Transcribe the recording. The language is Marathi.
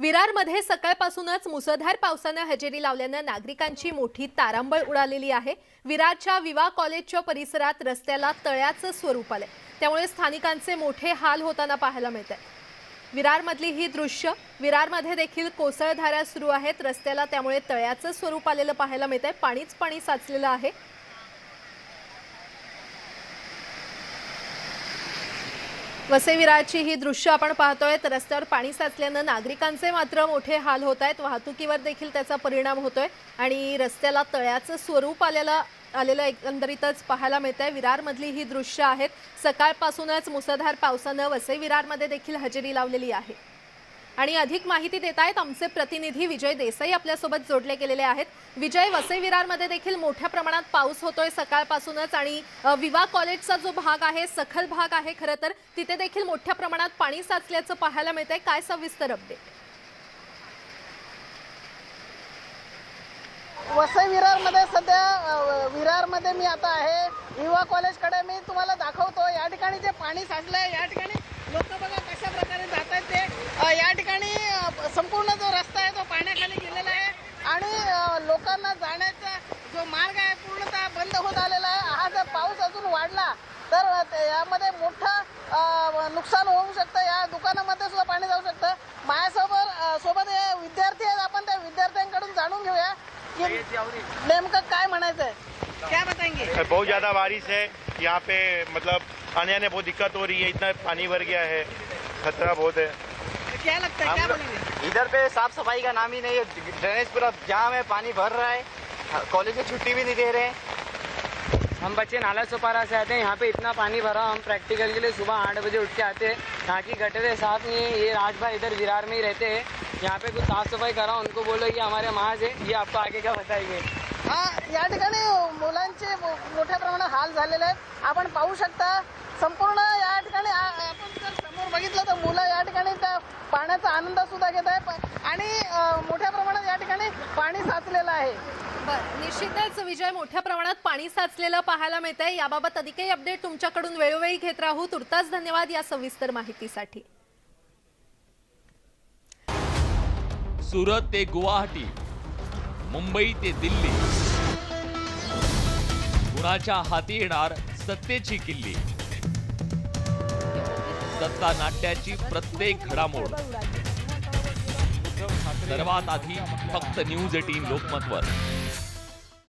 विरारमध्ये सकाळपासूनच मुसळधार पावसानं हजेरी लावल्यानं नागरिकांची मोठी तारांबळ उडालेली आहे. विरारच्या विवा कॉलेजच्या परिसरात रस्त्याला तळ्याचं स्वरूप आलंय. त्यामुळे स्थानिकांचे मोठे हाल होताना पाहायला मिळत आहे विरारमधली ही दृश्य विरारमध्ये देखील कोसळधाऱ्या सुरू आहेत. रस्त्याला त्यामुळे तळ्याचं स्वरूप आलेलं पाहायला मिळत आहे पाणीच पाणी साचलेलं आहे. वसेविरारची ही दृश्य आपण पाहतोय. तर रस्त्यावर पाणी साचल्यानं नागरिकांचे मात्र मोठे हाल होत आहेत. वाहतुकीवर देखील त्याचा परिणाम होतोय. आणि रस्त्याला तळ्याचं स्वरूप आलेलं आलेलं एकंदरीतच पाहायला मिळत आहे विरारमधली ही दृश्य आहेत. सकाळपासूनच मुसळधार पावसानं वसे विरारमध्ये देखील हजेरी लावलेली आहे. आणि अधिक माहिती देत आहेत आमचे प्रतिनिधी विजय देसाई आपल्यासोबत जोडले गेलेले आहेत. विजय वसई विरारमध्ये देखील मोठ्या प्रमाणात पाऊस होतोय सकाळपासूनच आणि विवा कॉलेजचा जो भाग आहे सखल भाग आहे खरं तर तिथे देखील मोठ्या प्रमाणात पाणी साचल्याचं पाहायला मिळत आहे काय सविस्तर अपडेट वसई विरारमध्ये सध्या विरारमध्ये मी आता आहे. युवा कॉलेजकडे मी तुम्हाला दाखवतो. या ठिकाणी जे पाणी साचलंय या ठिकाणी लोक बघा कशा प्रकारे जात आहेत ते या ठिकाणी संपूर्ण जो रस्ता आहे तो पाण्याखाली गेलेला आहे. आणि लोकांना जाण्याचा जो मार्ग आहे पूर्णतः बंद होत आलेला आहे. हा जर पाऊस अजून वाढला तर यामध्ये मोठं नुकसान होऊ शकतं. या दुकानामध्ये सुद्धा पाणी जाऊ शकतं. माझ्यासोबत सोबत हे विद्यार्थी आहेत. आपण त्या विद्यार्थ्यांकडून जाणून घेऊया की नेमकं काय म्हणायचं आहे क्या बताएंगे? बहुत ज़्यादा बारिश है. यहाँ पे मतलब आने आने बहुत दिक्कत हो रही है इतना पानी भर गया है खतरा बहुत है। क्या लगता है क्या बोलेंगे? इधर पे साफ़ सफ़ाई का नाम ही नहीं है ड्रेनेज पूरा जाम है पानी भर रहा है कॉलेज में छुट्टी भी नहीं दे रहे हैं। हम बच्चे नाला सोपारा से आते हैं यहाँ पे इतना पानी भरा हम प्रैक्टिकल के लिए सुबह आठ बजे उठ के आते हैं यहाँ की गटरे साफ़ नहीं है ये राज भाई इधर विरार में ही रहते हैं यहाँ पे कुछ साफ़ सफ़ाई करा उनको बोलो ये हमारे महाज है ये आपको आगे क्या बताएँगे? हा या ठिकाणी मुलांचे मोठ्या प्रमाणात हाल झालेले आहेत आपण पाहू शकता संपूर्ण या ठिकाणी आपण जर समोर बघितलं तर मुलं या ठिकाणी त्या पाण्याचा आनंद सुद्धा घेत आहे आणि मोठ्या प्रमाणात या ठिकाणी पाणी साचलेलं आहे. निश्चितच विजय मोठ्या प्रमाणात पाणी साचलेलं पाहायला मिळत आहे याबाबत अधिकही अपडेट तुमच्याकडून वेळोवेळी घेत राहू. तुर्तास धन्यवाद या सविस्तर माहितीसाठी. सुरत ते गुवाहाटी मुंबई ते दिल्ली. कुणाच्या हाती येणार सत्तेची किल्ली? सत्ता नाट्याची प्रत्येक घडामोड. सर्वात आधी फक्त न्यूज एटीन लोकमतवर.